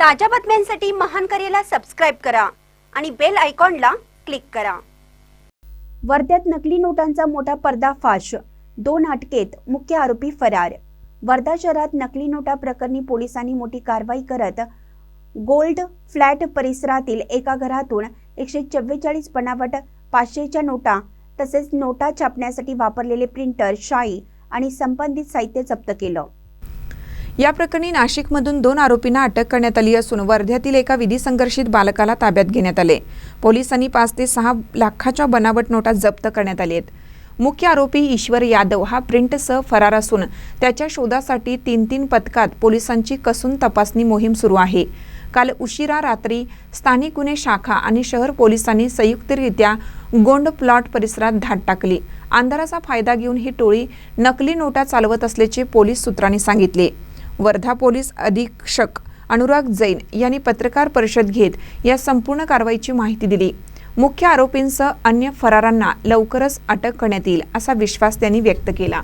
ताज्या बातम्यांसाठी महान करेला सबस्क्राईब करा आणि बेल आयकॉनला क्लिक करा. वर्ध्यात नकली नोटांचा मोठा पर्दाफाश. दोन अटकेत मुख्य आरोपी फरार. वर्धा शहरात नकली नोटा प्रकरणी पोलिसांनी मोठी कारवाई करत गोल्ड फ्लॅट परिसरातील एका घरातून एकशे चव्वेचाळीस बनावट पाचशेच्या नोटा तसेच नोटा छापण्यासाठी वापरलेले प्रिंटर शाई आणि संबंधित साहित्य जप्त केलं. या प्रकरणी नाशिकमधून दोन आरोपींना अटक करण्यात आली असून वर्ध्यातील एका विधी संघर्षित बालकाला ताब्यात घेण्यात आले. पोलिसांनी पाच ते सहा लाखाच्या बनावट नोटा जप्त करण्यात आली आहेत. मुख्य आरोपी ईश्वर यादव हा प्रिंटसह फरार असून त्याच्या शोधासाठी तीन तीन पथकात पोलिसांची कसून तपासणी मोहीम सुरू आहे. काल उशिरा रात्री स्थानिक गुन्हे शाखा आणि शहर पोलिसांनी संयुक्तरित्या गोंड प्लॉट परिसरात धाड टाकली. अंधाराचा फायदा घेऊन ही टोळी नकली नोटा चालवत असल्याचे पोलीस सूत्रांनी सांगितले. वर्धा पोलीस अधीक्षक अनुराग जैन यांनी पत्रकार परिषद घेत या संपूर्ण कारवाईची माहिती दिली. मुख्य आरोपींसह अन्य फरारांना लवकरच अटक करण्यात येईल असा विश्वास त्यांनी व्यक्त केला.